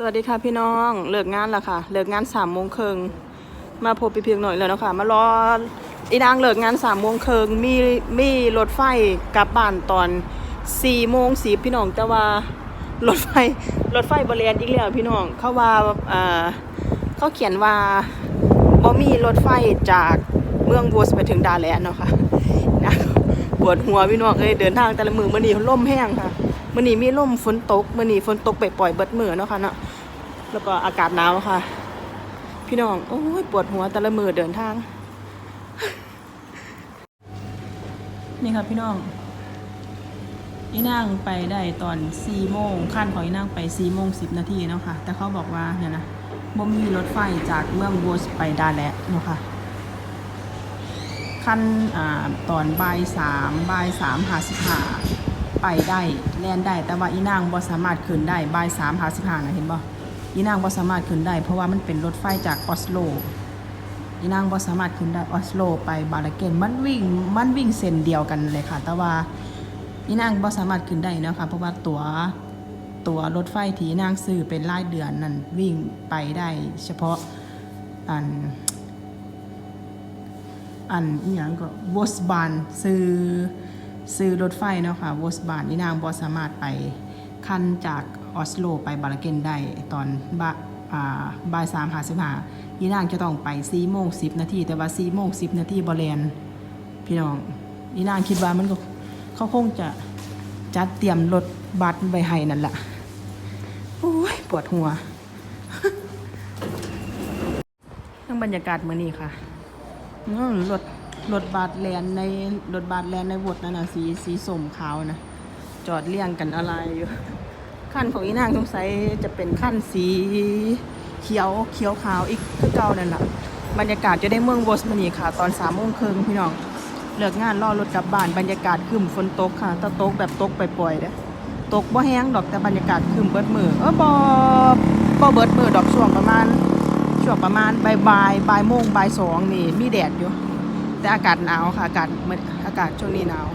สวัสดีค่ะพี่น้องเลิกงานแล้วค่ะ เลิกงานสามโมงครึ่งมาพบพี่เพียงหน่อยแล้วเนาะค่ะมารออีนางเลิกงานสามโมงครึ่งมีมีรถไฟกลับบ้านตอนสี่โมงสีพี่น้องแต่ว่ารถไฟรถไฟบริเวณอีกแล้วพี่น้องเขาว่าอ่าเขาเขียนว่าบ่มีรถไฟจากเมืองบัวไปถึงดาแลนเนาะค่ะนะปวดหัวพี่น้องเอ้ยเดินทางแต่ละมือมื่อนี้ล่มแห้งค่ะมื่อนี้มีลมฝนตกมื่อนี้ฝนตกไปปล่อยเบิดมือเนาะค่ะเนาะ แล้วก็อากาศหนาวค่ะ พี่น้อง โอ้ยปวดหัวแต่ละมือเดินทาง นี่ค่ะพี่น้องอีนางไปได้ตอน4โมงขั้นของอีนางไป4โมง10นาทีเนาะค่ะ แต่เขาบอกว่าเนี่ยนะบ่มีรถไฟจากเมืองบัวไปดาแลเนาะค่ะขั้นอ่าตอนบ่ายสามบ่ายสามหาสิบห้าไปได้แล่นได้ แต่ว่าอีนางบ่สามารถขึ้นได้บ่ายสามหาสิบห้านะเห็นบ่ อีนางบ่สามารถขึ้นได้ เพราะว่ามันเป็นรถไฟจากออสโลอีนางบ่สามารถขึ้นได้ออสโล ไปบาลาเกนมันวิ่งมันวิ่งเส้นเดียวกันเลยค่ะ แต่ว่าอีนางบ่สามารถขึ้นได้นะคะเพราะว่าตัวตั๋วรถไฟที่นางซื้อเป็นรายเดือนนั่นวิ่งไปได้เฉพาะอันอันอหย่างก็วอสบานซื้อซื้อรถไฟเนาะค่ะวอสบานนี่นางบอสามารถไป คันจากออสโลไปบาลาเกนได้ตอนบ่าบ่ายสามหาสิบห้านี่นางจะต้องไปสี่โมงสิบนาทีแต่ว่าสี่โมงสิบนาทีบอแลนพี่น้องนี่นางคิดว่ามันก็เขาคงจะจัดเตรียมรถบัสไว้ให้นั่นแหละโอ้ยปวดหัวทั้งบรรยากาศเมื่อนี้ค่ะรถรถบาดแลนในรถบาดแลนในบทนั่นน่ะสีสีส้มขาวนะจอดเรียงกันอะไรอยู่ ขั้นของอีนางสงสัยจะเป็นขั้นสีเขียวเขียวขาวอีกคือเก่านั่นแหละบรรยากาศจะได้เมืองวอสมานีค่ะ ตอนสามโมงครึ่งพี่น้องเลิกงานรอรถกลับบ้านบรรยากาศคึมฝนตกค่ะต่ตกแบบตกไปปล่อยๆเด้ตกบ่แห้งดอกแต่บรรยากาศคึมเบิดมือเออบ่บ่เบิดมือดอกช่วงประมาณช่วงประมาณบ่ายบ่ายบ่ายโมงบ่ายสองนี่มีแดดอยู่ แต่อากาศหนาวค่ะอากาศมื้ออากาศช่วงนี้หนาว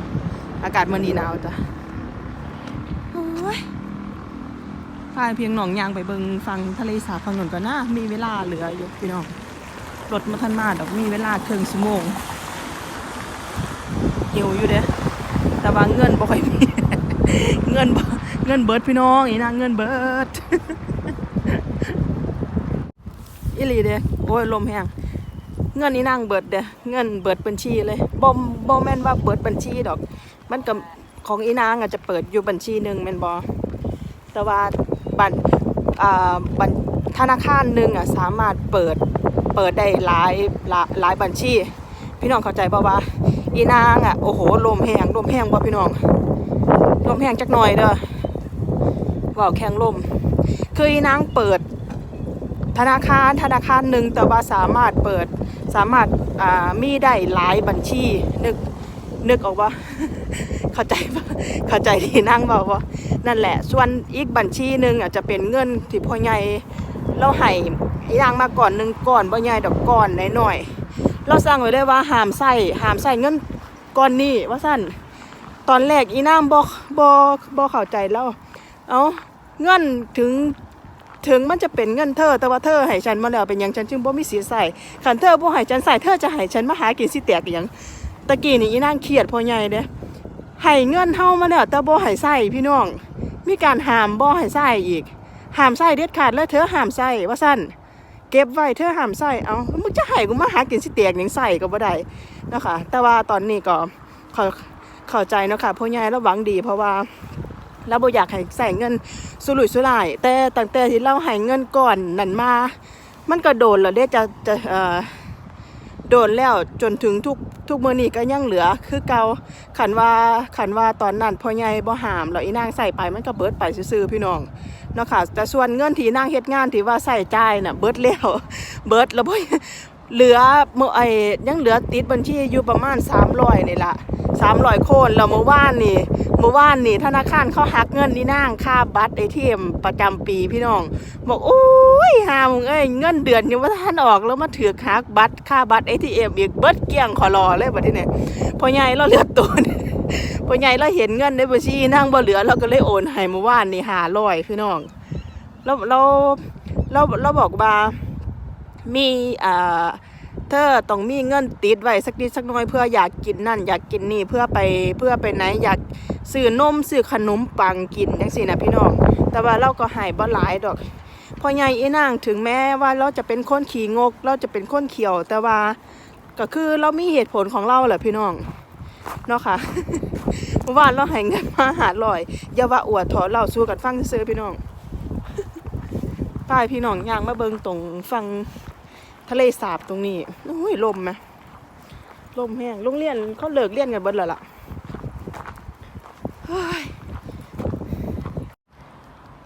อากาศมื้อนี้หนาวจ้ะโอ้ย พาเพียงหนองยางไปเบิงฟังทะเลสาบฟังหนนก่อนนะมีเวลาเหลืออยู่พี่น้องรถมาทันมาดอกมีเวลาครึ่งชั่วโมงหิวอยู่เด้แต่ว่าเงินบ่ค่อยมีเงินเงินเบิดพี่น้องอีนะเงินเบิดอีหลีเด้โอ้ยลมแห้งเงินนี่นั่งเบิดเด้เงินเบิดบัญชีเลยบ่บ่แม่นว่าเบิดบัญชีดอก มันกับของอีนางอาจจะเปิดอยู่บัญชีหนึ่งแม่นบ่แต่ว่า บัญบัญธนาคารหนึ่งอะสามารถเปิดเปิดได้หลายหลายบัญชี พี่น้องเข้าใจป่าวว่าอีนางอะโอ้โหลมแห้งลมแห้งบ่พี่น้องลมแห้งจักหน่อยเด้อว้าแข็งลมคืออีนางเปิดธนาคารธนาคารหนึ่งแต่ว่าสามารถเปิดสามารถมีได้หลายบัญชีนึกนึกออกว่า เข้าใจปะเข้าใจที่นั่งเปล่าว่านั่นแหละ ส่วนอีกบัญชีหนึ่งอาจจะเป็นเงินที่พ่อใหญ่เราให้อีนางมาก่อนหนึ่งก่อนพ่อใหญ่ดอกก่อนหน่อยๆเราสั่งไว้เลยว่าห้ามใส่ห้ามใส่เงินก้อนนี้ว่าสั้นตอนแรกอีนางบอกบอกบอกเข้าใจแล้วเอาเงินถึงถึงมันจะเป็นเงินเธอ แต่ว่าเธอให้ฉันมาแล้วเป็นหยังฉันจึงบ่มีสิทธิ์ใส่ขันเธอบ่ให้ฉันใส่เธอจะให้ฉันมาหากินสิแตกอหยังตะกี้นี่อีนางเครียดพ่อใหญ่เด้ ให้เงินเฮามาแล้วแต่บ่ให้ใส่พี่น้อง มีการห้ามบ่ให้ใส่อีกห้ามใส่เด็ดขาดเลยเธอห้ามใส่ว่าซั่นเก็บไว้เธอห้ามใส่เอามึงจะให้กูมาหากินสิแตกหยังใส่ก็บ่ได้นะคะแต่ว่าตอนนี้ก็เข้าเข้าใจเนาะค่ะพ่อใหญ่เราหวังดีเพราะว่าเราบ่อยากให้ใส่เงินสุรุ่ยสุร่าย แต่ตั้งแต่ที่เราให้เงินก่อนนั่นมา มันก็โดนแล้วเด้จะจะเอ่อ โดนแล้วจนถึงทุกทุกมือนี้ก็ยังเหลือ คือเกาขันว่าขันว่าตอนนั้นพ่อใหญ่บ่หามแล้วอีนางใส่ไปมันก็เบิดไปซื่อๆพี่น้องเนาะค่ะแต่ส่วนเงินที่นางเฮ็ดงานที่ว่าใส่จ่ายน่ะเบิดแล้วเบิดแล้วบ่ เหลือเมื่อไอ้ยังเหลือติดบัญชีอยู่ประมาณ300นี่ละ300โคนแล้วเมื่อวานนี่เมื่อวานนี่ธนาคารเขาหักเงินนี่นางค่าบัตรไอทีเอ็มประจำปีพี่น้อง บอกโอ้ยหามึงเอ้ยเงินเดือนยังว่าท่านออกแล้วมาถือหักบัตรค่าบัตรไอทีเอ็มอีกเบิดเกลี้ยงขอรอเลยบัดที่นี่ยพอใหญ่เราเหลือตัวพอใหญ่เราเห็นเงินในบัญชีนั่งบ่เหลือเราก็เลยโอนให้เมื่อวานนี่หาร้อยพี่น้องเราเราเราเราบอกว่า มีอ่าเธอต้องมีเงินติดไว้สักนิดสักน้อยเพื่ออยากกินนั่น อยากกินนี่เพื่อไปเพื่อไปไหนอยากซื้อนมซื้อขนมปังกินจังซี่นะพี่น้อง แต่ว่าเราก็ให้บ่หลายดอกพ่อใหญ่อีนางถึงแม้ว่าเราจะเป็นคนขี้งก เราจะเป็นคนเขียว แต่ว่าก็คือเรามีเหตุผลของเราแหละพี่น้องเนาะค่ะเมื่อวานเราให้เงินมาหาลอยอย่าว่าอวดถอเราสู้กันฟังซื้อพี่น้องป้ายพี่น้องย่างมาเบิงตรงฟัง ทะเลสาบตรงนี้โอ้ยลมไหมลมแห้งโรงเรียนเขาเลิกเรียนกันเบิดแล้วล่ะเฮ้ย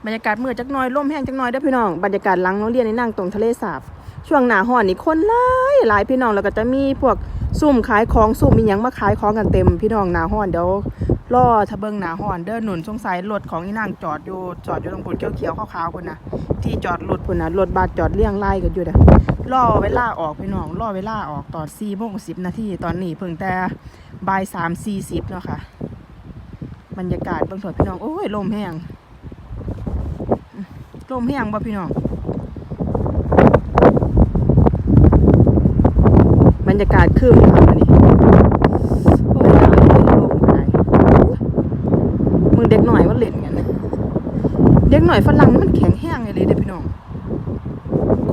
บรรยากาศเมืดจักหน้อยลมแห้งจักหน้อยเด้พี่น้องบรรยากาศหลังโรงเรียนนี่นั่งตรงทะเลสาบช่วงหน้าห้อนนี่คนหลายหลายพี่น้องแล้วก็จะมีพวกซุ่มขายของซุ่มมีหยังมาขายของกันเต็มพี่น้องหน้าห้อนเดี๋ยว รอถ้าเบิงหนาหอนเด้อหนุนสงสัยรถของอีนางจอดอยู่จอดอยู่ตรงปุ่นเขียวๆขาวๆพุ่นนะที่จอดรถพุ่นนะรถบัสจอดเรียงรายกันอยู่เด้อรอเวลาออกพี่น้องรอเวลาออกตอน4โมง10นาทีตอนนี้เพิ่งแต่บ่าย3 40เนาะค่ะบรรยากาศเบิ่งถอดพี่น้องโอ้ยลมแห้งลมแห้งบ่พี่น้องบรรยากาศคืมค่ะวันนี้โอ้ยหนาวเลยลมไหนมึงเด็ก หน่อยว่าเล่นกันเด็กหน่อยฝรั่งมันแข็งแห้งไงเลยเด้พี่น้อง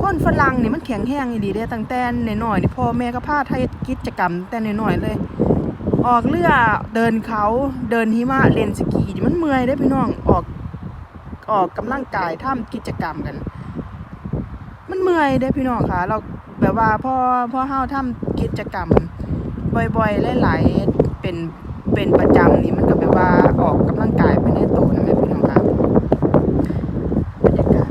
คนฝรั่งนี่มันแข็งแห้งดีเด้ตั้งแต่น้อยนี่พ่อแม่ก็พาไทยกิจกรรมแต่น้อยเลย ออกเรือเดินเขาเดินหิมะเล่นสกีมันเมื่อยเด้พี่น้องออกออกกำลังกายทำกิจกรรมกัน มันเมื่อยเด้พี่น้องค่ะ เราแบบว่าพอพอเฮาทำกิจกรรม บ่อยๆหลายๆเป็น เป็นประจำนี่มันก็แบบว่าออกกำลังกายไปในตัวนะแม่พี่น้องค่ะบบรรยากาศ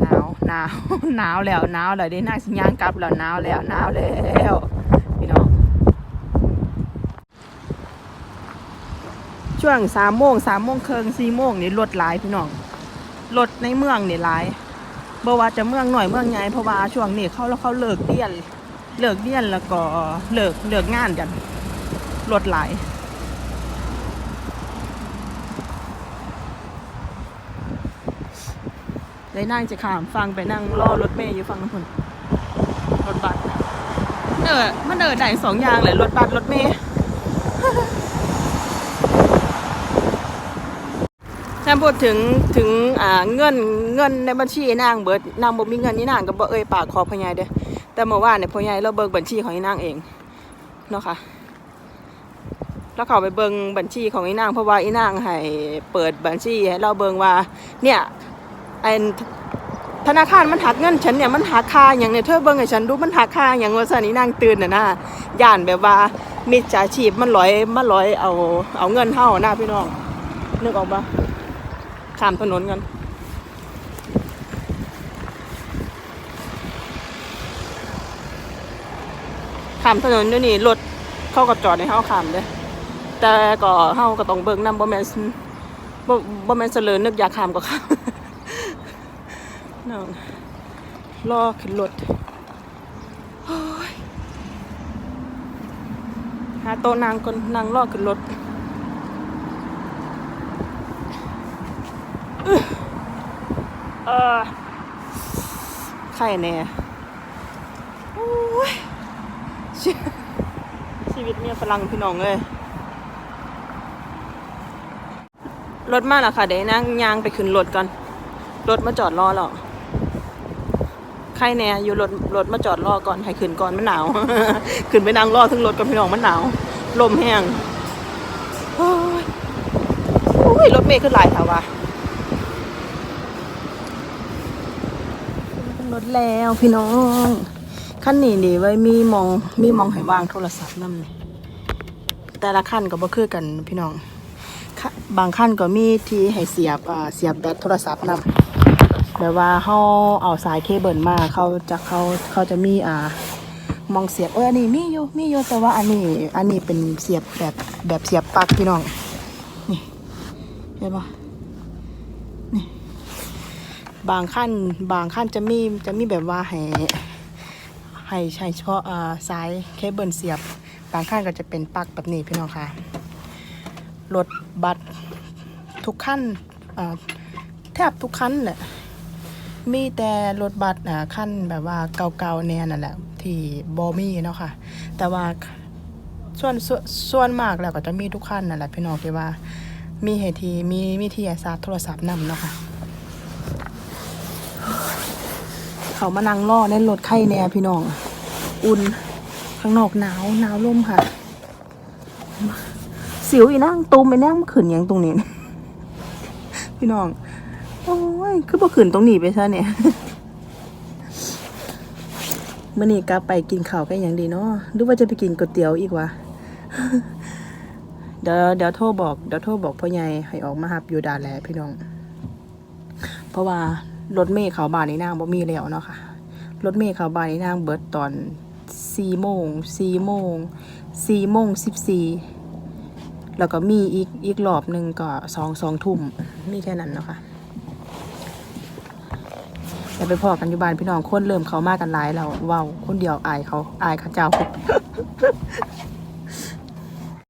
หนาวหนาวหนาวแล้วหนาวแล้วได้นั่งสิย่างกลับแล้วหนาวแล้วหนาวแล้วพี่น้องช่วงสามโมงสามโมงเครึ่งสี่โมงนี่รถหลายพี่น้องรถในเมืองนี่หลาย บ่ว่าจะเมืองหน่อยเมืองใหญ่เพราะว่าช่วงนี้เขาแล้วเขาเลิกเรียนเลิกเรียนแล้วก็เลิกเลิกงานกันรถหลายเลยนั่งจะขามฟังไปนั่งรอรถเมย์อยู่ฟังน้ำพนรถบัสเออมันเดินได้สองอย่างเลยรถบัสรถเมย์ ถ้าพูดถึงถึงอ่าเงินเงินในบัญชีนางเบิดนางบ่มีเงินนี่นางก็บ่เอ่ยปากขอพ่อใหญ่เด้อแต่เมื่อวานเนี่ยพ่อใหญ่เราเบิ่งบัญชีของอีนางเองเนาะค่ะแล้วเขาไปเบิงบัญชีของอีนางเพราะว่าอีนางให้เปิดบัญชีให้เราเบิงว่า เนี่ยไอธนาคารมันหักเงินฉันเนี่ยมันหักค่าอย่างเนี่ยเธอเบิงให้ฉันดูมันหักค่าอย่างว่าซั่นอีนางตื่นน่ะนะย่านแบบว่ามิจฉาชีพมันร้อยมันร้อยเอาเอาเงินเฮาหนะพี่น้องนึกออกปะ ข้ามถนนกันข้ามถนนเดี๋ยนี้รถเข้ากับจอดในเฮาข้ามเด้แต่ก็เฮาก็ต้องเบิ่งนำบ่แม่นบ่บ่แม่นเสลอนึกอยากข้ามก็ข้ามน้องรอขึ้นรถหาโต๊ะนางก่อนนางรอขึ้นรถ เออไข่แน่โอ้ยชีชีวิตเมียฝรั่งพี่น้องเลยรถมาแล้วค่ะเดี๋ยวนั่งยางไปขึ้นรถก่อนรถมาจอดรอแล้วใครแน่อยู่รถรถมาจอดรอก่อนให้ขึ้นก่อนมันหนาว ขึ้นไปนั่งรอถึงรถกับพี่น้องมันหนาว ลมแห้งโอ้ยโอ้ยรถเมย์ขึ้นหลายแถวว่ะ ขึ้น รถแล้วพี่น้องขั้นนี้นี่ไว้มีมองมีมองให้วางโทรศัพท์นำนี่แต่ละขั้นก็บ่คือกันพี่น้องบางขั้นก็มีที่ให้เสียบเสียบแบตโทรศัพท์นำแบบว่าเฮาเอาสายเคเบิลมาเขาจะเขาเขาจะมีอ่ามองเสียบเอออันนี้มีอยู่มีอยู่แต่ว่าอันนี้อันนี้เป็นเสียบแบบแบบเสียบปลั๊กพี่น้องนี่เห็นปะ บางขั้นบางขั้นจะมีจะมีแบบว่าให้ให้ใช้เฉพาะสายเคเบิลเสียบ บางขั้นก็จะเป็นปลั๊กแบบนี้พี่น้องค่ะรถบัสทุกขั้นแทบทุกคันแหละมีแต่รถบัสขั้นแบบว่าเก่าๆแน่นั่นแหละที่บอมีเนาะค่ะ แต่ว่าส่วนส่วนส่วนมากแล้วก็จะมีทุกขั้นนั่นแหละพี่น้องที่ว่า มีเหตุทีมีวิทยาศาสตร์โทรศัพท์นำเนาะค่ะ เขามานั่งล่อในรถไข่แน่พี่น้อง อุ่น ข้างนอกหนาวหนาวลมค่ะ สิวอีนั่งตูมไปนั่งมาขืนยังตรงนี้ พี่น้อง โอ้ย คือบ่ขืนตรงนี้ไปซะเนี่ยเมื่อนี้กลับไปกินข้าวกันอย่างดีเนาะหรือว่าจะไปกินก๋วยเตี๋ยวอีกวะเดี๋ยวเดี๋ยวโทรบอกเดี๋ยวโทรบอกพ่อใหญ่ให้ออกมาหับอยู่ด่านแล้วพี่น้อง เพราะว่า รถเมล์เขาบานในนางบ่มีแล้วเนาะค่ะ รถเมล์เขาบานในนางเบิดตอนสี่โมงสี่โมงสี่โมงสิบสี่แล้วก็มีอีกอีกรอบหนึ่งก็สองสองทุ่มมีแค่นั้นเนาะค่ะแต่ไปพอกันอยู่บ้านพี่น้องคนเริ่มเขามากกันหลายแล้วว้าวคนเดียวอายเขาอายเขาเจ้า